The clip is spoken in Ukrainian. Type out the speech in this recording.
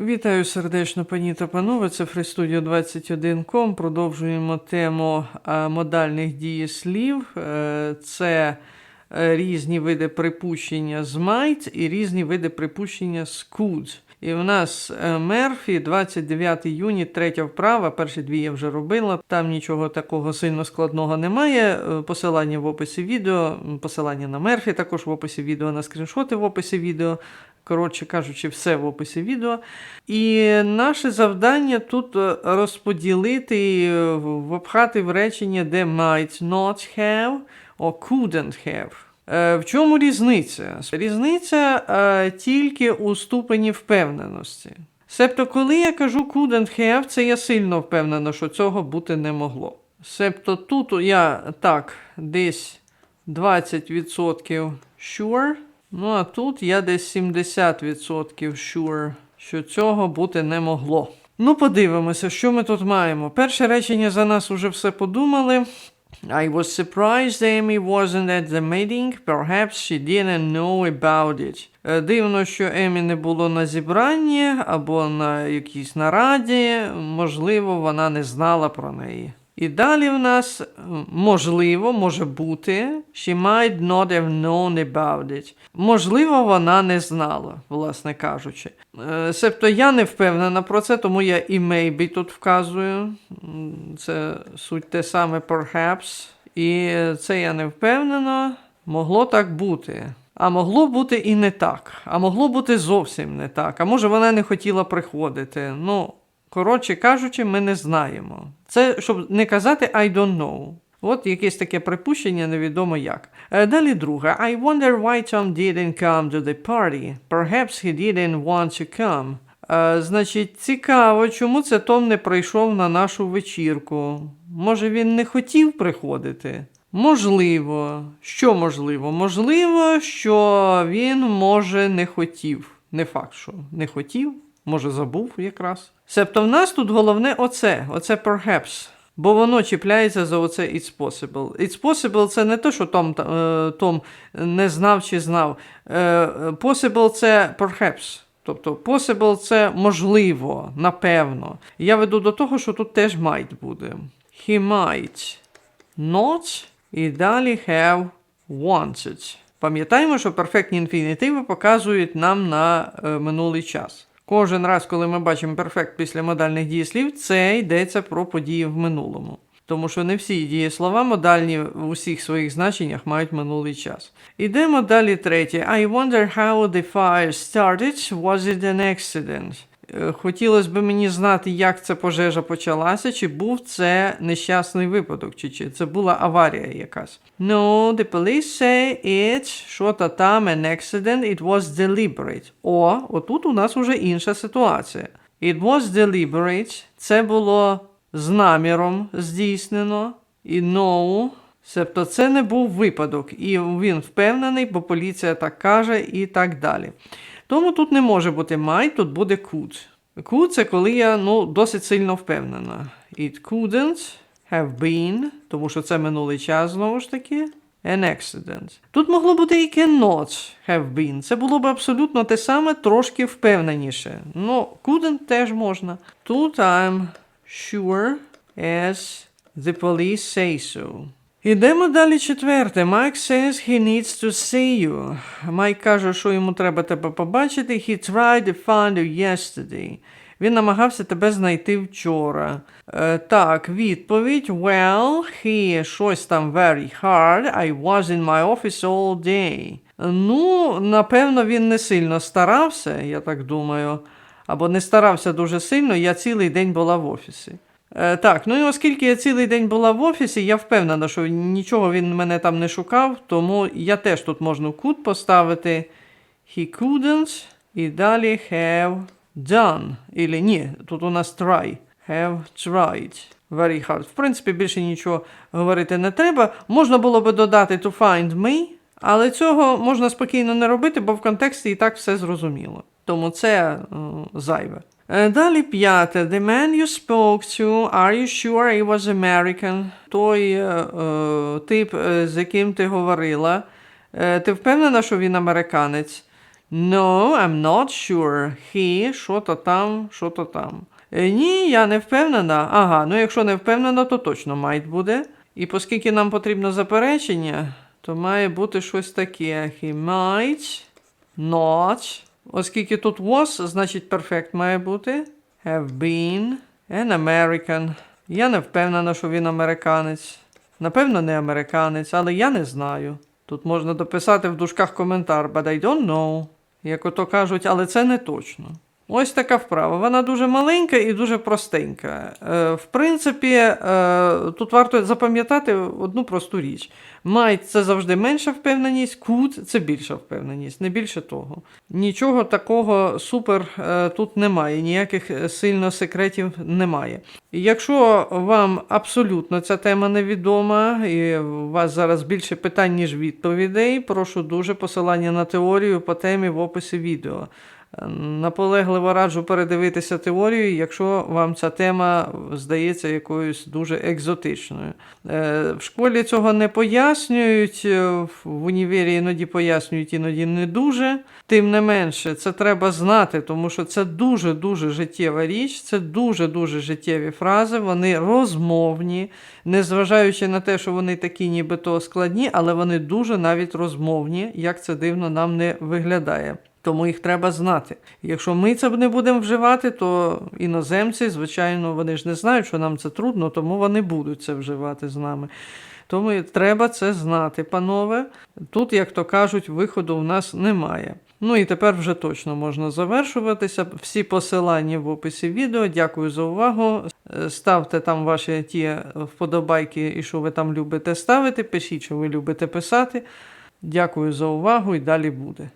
Вітаю сердечно, пані та панове. Це FreeStudio 21.com. Продовжуємо тему е, модальних дієслів. Е, Це різні види припущення з might і різні види припущення з could. І в нас е, Мерфі, 29 юні, третя вправа. Перші дві я вже робила. Там нічого такого сильно складного немає. Е, Посилання в описі відео, посилання на Мерфі також в описі відео, на скріншоти в описі відео. Коротше кажучи, все в описі відео. І наше завдання тут е, розподілити, е, впхати в речення, де might not have or couldn't have. Е, В чому різниця? Різниця е, тільки у ступені впевненості. Себто, коли я кажу couldn't have, це я сильно впевнена, що цього бути не могло. Себто тут я так, десь 20% sure, ну а тут я десь 70% sure, що цього бути не могло. Ну, подивимося, що ми тут маємо. Перше речення за нас уже все подумали. I was surprised Amy wasn't at the meeting. Perhaps she didn't know about it. Е, Дивно, що Емі не було на зібранні або на якійсь нараді. Можливо, вона не знала про неї. І далі в нас можливо, може бути, she might not have known about. Можливо, вона не знала, власне кажучи. Е, Себто я не впевнена про це, тому я і maybe тут вказую. Це суть те саме perhaps. І це я не впевнена. Могло так бути. А могло бути і не так. А могло бути зовсім не так. А може вона не хотіла приходити. Ну, коротше кажучи, ми не знаємо. Це щоб не казати I don't know. От якесь таке припущення, невідомо як. Е, Далі друге. I wonder why Tom didn't come to the party. Perhaps he didn't want to come. Е, значить, цікаво, чому це Том не прийшов на нашу вечірку. Може, він не хотів приходити? Можливо. Що можливо? Можливо, що він може не хотів. Не факт, що не хотів, може забув якраз. Себто в нас тут головне оце, оце perhaps. Бо воно чіпляється за оце it's possible. It's possible це не те, що Том, е, Том не знав чи знав. Е, Possible це perhaps. Тобто possible це можливо, напевно. Я веду до того, що тут теж might буде. He might not і далі have wanted. Пам'ятаємо, що перфектні інфінітиви показують нам на е, минулий час. Кожен раз, коли ми бачимо перфект після модальних дієслів, це йдеться про події в минулому. Тому що не всі дієслова модальні в усіх своїх значеннях мають минулий час. Ідемо далі третє. I wonder how the fire started. Was it an accident? Е, Хотілося б мені знати, як ця пожежа почалася, чи був це нещасний випадок, чи, чи це була аварія якась. No, the police say it, що та там, an accident, it was deliberate. О, отут у нас уже інша ситуація. It was deliberate, це було з наміром здійснено, і no, Себто це не був випадок, і він впевнений, бо поліція так каже, і так далі. Тому тут не може бути might, тут буде could. Could – це коли я ну, досить сильно впевнена. It couldn't have been, тому що це минулий час знову ж таки. An accident. Тут могло бути і cannot have been. Це було б абсолютно те саме, трошки впевненіше. Ну, couldn't теж можна. Тут I'm sure as the police say so. Ідемо далі четверте. Майк says he needs to see you. Майк каже, що йому треба тебе побачити. He tried to find you yesterday. Він намагався тебе знайти вчора. Е, так, відповідь. Well, he щось там very hard. I was in my office all day. Ну, напевно, він не сильно старався, я так думаю. Або не старався дуже сильно, я цілий день була в офісі. Е, так, ну і оскільки я цілий день була в офісі, я впевнена, що нічого він мене там не шукав, тому я теж тут можу could поставити. He couldn't і далі have done. Ілі ні, тут у нас try. Have tried. Very hard. В принципі, більше нічого говорити не треба. Можна було би додати to find me, але цього можна спокійно не робити, бо в контексті і так все зрозуміло. Тому це е, зайве. Е, Далі п'яте. The man you spoke to, are you sure he was American? Той е, е, тип, е, з яким ти говорила. Е, ти впевнена, що він американець? No, I'm not sure. He, що то там, що то там. Е, Ні, я не впевнена. Ага, ну якщо не впевнена, то точно might буде. І оскільки нам потрібно заперечення, то має бути щось таке. He might not. Оскільки тут was, значить perfect має бути. Have been an American. Я не впевнена, що він американець. Напевно, не американець, але я не знаю. Тут можна дописати в дужках коментар, but I don't know. Як ото кажуть, але це не точно. Ось така вправа. Вона дуже маленька і дуже простенька. Е, в принципі, е, тут варто запам'ятати одну просту річ. Might – це завжди менша впевненість, could – це більша впевненість, не більше того. Нічого такого супер е, тут немає, ніяких сильно секретів немає. Якщо вам абсолютно ця тема невідома, і у вас зараз більше питань, ніж відповідей, прошу дуже посилання на теорію по темі в описі відео. Наполегливо раджу передивитися теорію, якщо вам ця тема здається якоюсь дуже екзотичною. Е, В школі цього не пояснюють, е, в універі іноді пояснюють, іноді не дуже. Тим не менше, це треба знати, тому що це дуже-дуже життєва річ, це дуже-дуже життєві фрази, вони розмовні, незважаючи на те, що вони такі нібито складні, але вони дуже навіть розмовні, як це дивно нам не виглядає. Тому їх треба знати. Якщо ми це не будемо вживати, то іноземці, звичайно, вони ж не знають, що нам це трудно, тому вони будуть це вживати з нами. Тому треба це знати, панове. Тут, як то кажуть, виходу в нас немає. Ну і тепер вже точно можна завершуватися. Всі посилання в описі відео. Дякую за увагу. Ставте там ваші ті вподобайки і що ви там любите ставити. Пишіть, що ви любите писати. Дякую за увагу і далі буде.